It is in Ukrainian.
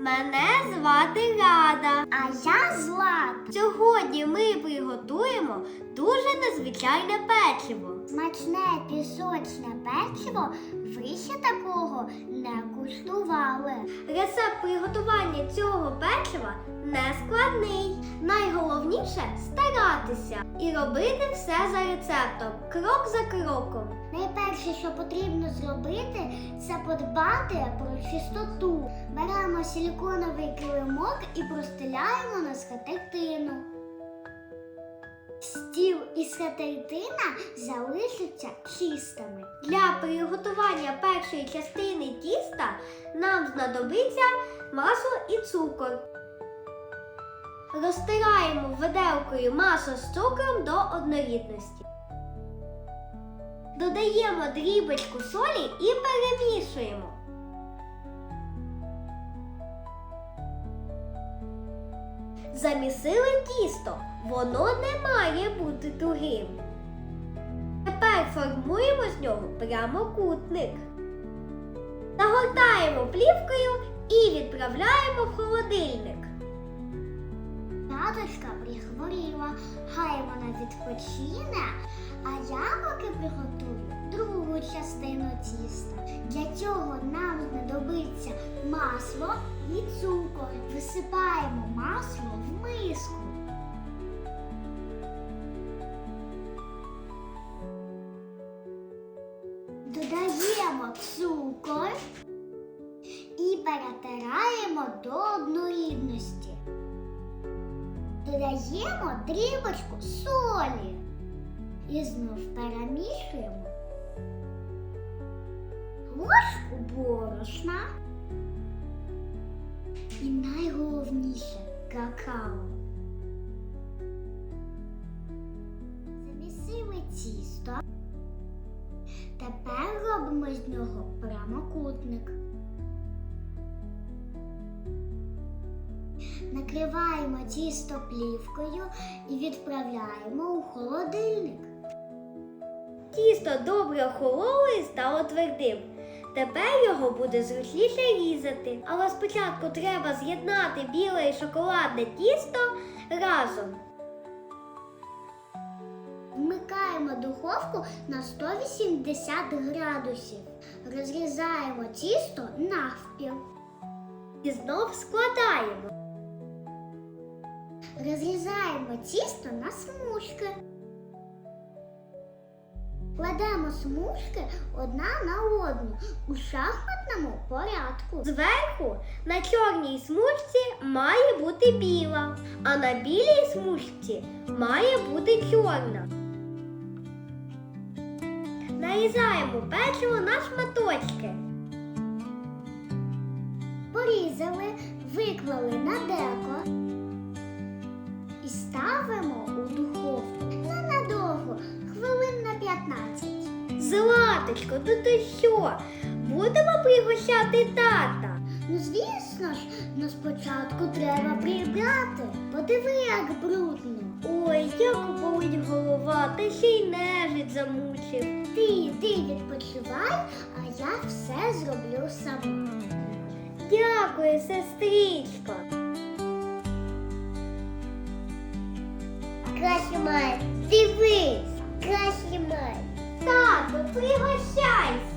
Мене звати Рада. А я Злата. Сьогодні ми приготуємо дуже незвичайне печиво. Смачне пісочне печиво ви ще такого не куштували. Рецепт приготування цього печива не складний. Найголовніше старатися і робити все за рецептом, крок за кроком. Найперше, що потрібно зробити, це подбати про чистоту. Беремо силіконовий килимок і простеляємо на скатертину. Стіл і скатертина залишаться чистими. Для приготування першої частини тіста нам знадобиться масло і цукор. Розтираємо виделкою масло з цукром до однорідності. Додаємо дрібочку солі і перемішуємо. Замісили тісто. Воно не має бути тугим. Тепер формуємо з нього прямокутник. Загортаємо плівкою і відправляємо в холодильник. Таточка прихворіла, хай вона відпочине, а я поки приготую другу частину масло і цукор. Висипаємо масло в миску. Додаємо цукор і перетираємо до однорідності. Додаємо дрібочку солі і знов перемішуємо. Ложку борошна і найголовніше какао. Замісили тісто. Тепер робимо з нього прямокутник. Накриваємо тісто плівкою і відправляємо у холодильник. Тісто добре охололо і стало твердим. Тепер його буде зручніше різати, але спочатку треба з'єднати біле і шоколадне тісто разом. Вмикаємо духовку на 180 градусів. Розрізаємо тісто навпіл. І знов складаємо. Розрізаємо тісто на смужки. Кладемо смужки одна на одну у шахматному порядку. Зверху на чорній смужці має бути біла, а на білій смужці має бути чорна. Нарізаємо печиво на шматочки. Порізали, виклали Златочко, то ти що? Будемо пригощати тата. Ну, звісно ж, ну спочатку треба прибрати. Подиви, як брудно. Ой, як болить голова, та ще й нежить замучив. Ти йди відпочивай, а я все зроблю сама. Дякую, сестричко. Краще май, дивись, краще май. Тату, пригощайся.